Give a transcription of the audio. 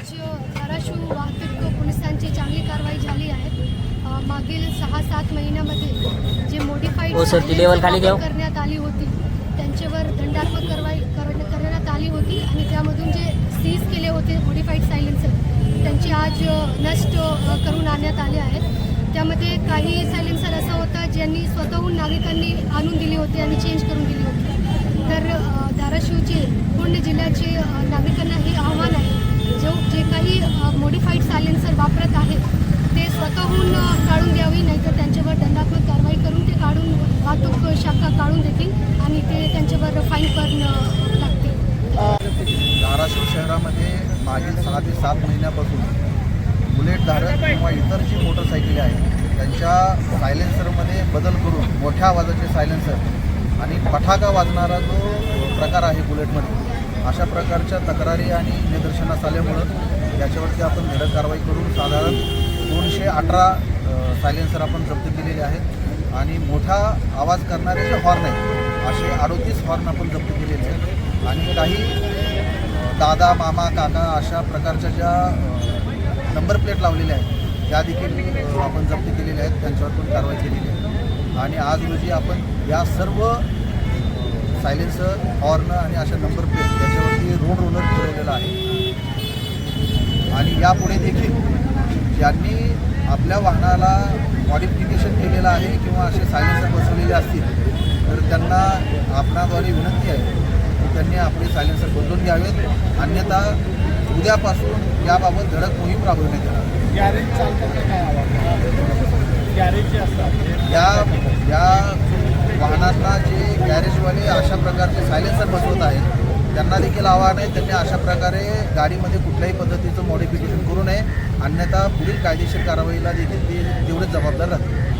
आज धाराशिव वाहतूक पोलिसांची चांगली कारवाई झाली आहे. मागील सहा सात महिन्यामध्ये जे मोडिफाईड हो. करण्यात आली होती त्यांच्यावर दंडात्मक कारवाई कर- करण्यात आली होती आणि त्यामधून जे सीज केले होते मोडिफाईड सायलेन्सर त्यांचे आज नष्ट करून आणण्यात आले आहेत. त्यामध्ये काही सायलेन्सर असं होतं ज्यांनी स्वतःहून नागरिकांनी आणून दिली होती आणि चेंज करून दिली होती. तर धाराशिवचे पूर्ण जिल्ह्याचे अ, मोडिफाईड सायलेन्सर वापरत आहेत ते स्वतःहून काढून द्यावी नाहीतर त्यांच्यावर दंडात्मक कारवाई करून ते काढून वाहतूक शाखा काढून देतील आणि ते त्यांच्यावर फाईन करणं लागतील धाराशिव शहरामध्ये मागील सहा ते सात महिन्यापासून बुलेट धारक किंवा इतर जी मोटरसायकली आहेत त्यांच्या सायलेन्सरमध्ये बदल करून मोठ्या आवाजाचे सायलेन्सर आणि पटाका वाजणारा जो प्रकार आहे बुलेटमध्ये अशा प्रकारच्या तक्रारी आणि निदर्शनास आल्यामुळं याच्यावरती आपण धडक कारवाई करून साधारण दोनशे अठरा सायलेन्सर आपण जप्त केलेले आहेत. आणि मोठा आवाज करणारे जे हॉर्न आहेत असे अडोतीस हॉर्न आपण जप्त केलेले आहेत. आणि काही दादा मामा काका अशा प्रकारच्या ज्या नंबर प्लेट लावलेल्या आहेत त्या देखील आपण जप्त केलेल्या आहेत. त्यांच्यावर पण कारवाई केलेली आहे. आणि आज रोजी आपण या सर्व सायलेन्सर हॉर्न आणि अशा नंबर प्लेट त्याच्यावरती रोड रोलर फिरवलेला आहे. यापुढे देखील ज्यांनी आपल्या वाहनाला मॉडिफिकेशन केलेलं आहे किंवा असे सायलेन्सर बसवलेले असतील तर त्यांना आपणाद्वारे विनंती आहे की त्यांनी आपले सायलेन्सर बदलून घ्यावेत. अन्यथा उद्यापासून याबाबत धडक मोहीम राबवण्यात येणार. गॅरेज काय असतात. या या वाहनांना जे गॅरेजवाले अशा प्रकारचे सायलेन्सर बसवत आहेत त्यांना देखील आव्हान आहे. त्यांनी अशा प्रकारे गाडीमध्ये कुठल्याही पद्धतीचं मॉडिफिकेशन करू नये. अन्यथा पुढील कायदेशीर कारवाईला देखील ते तेवढेच जबाबदार राहतील.